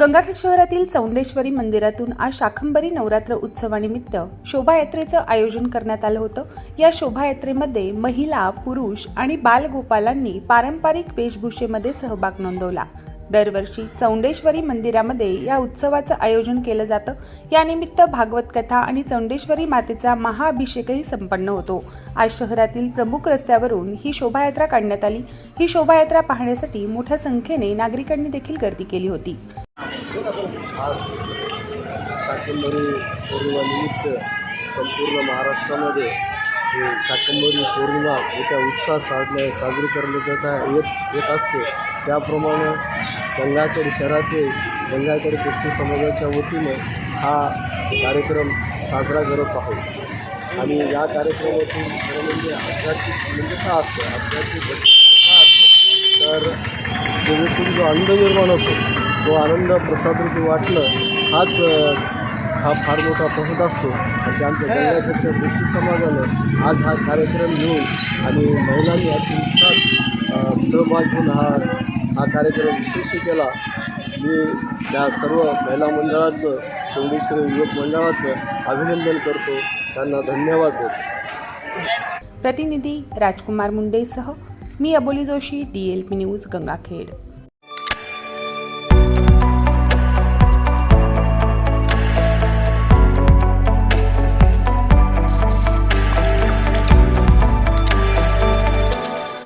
गंगाखेड शहरातील चौंडेश्वरी मंदिरातून आज शाखंबरी नवरात्र उत्सवानिमित्त शोभायात्रेचं आयोजन करण्यात आलं होतं. या शोभायात्रेमध्ये महिला पुरुष आणि बालगोपालांनी पारंपरिक वेशभूषेमध्ये सहभाग नोंदवला. दरवर्षी चौंडेश्वरी मंदिरामध्ये या उत्सवाचं आयोजन केलं जातं. यानिमित्त भागवत कथा आणि चौंडेश्वरी मातेचा महाअभिषेकही संपन्न होतो. आज शहरातील प्रमुख रस्त्यावरून ही शोभायात्रा काढण्यात आली. ही शोभायात्रा पाहण्यासाठी मोठ्या संख्येने नागरिकांनी देखील गर्दी केली होती. आज शाकंभरी पौर्णिमानिमित्त संपूर्ण महाराष्ट्रामध्ये हे शाकंभरी पौर्णिमा मोठ्या उत्साहात साधल्या साजरी करण्यात येत आहे येत येत असते. त्याप्रमाणे गंगाखेड शहरातील गंगाखेड कुस्ती समाजाच्या वतीने हा कार्यक्रम साजरा करत आहोत. आणि या कार्यक्रमातून खरं म्हणजे आध्यात्मिक म्हणजे का असतं आध्यात्मिक तर सेवेतून जो आनंद निर्माण होतो तो आनंद प्रसादरूपी वाटणं हाच हा फार मोठा प्रसाद असतो. आणि आमच्या गंगाखेडच्या गोष्टी समाजानं आज हा कार्यक्रम घेऊन आणि महिलांनी अति उत्साहात अ, सहभाग घेऊन हा हा कार्यक्रम यशस्वी केला. मी त्या सर्व महिला मंडळाचं चौंडेश्वरी युवक मंडळाचं अभिनंदन करतो. त्यांना धन्यवाद देतो. प्रतिनिधी राजकुमार मुंडेसह मी Aboli Joshi D L P news Gangakhed.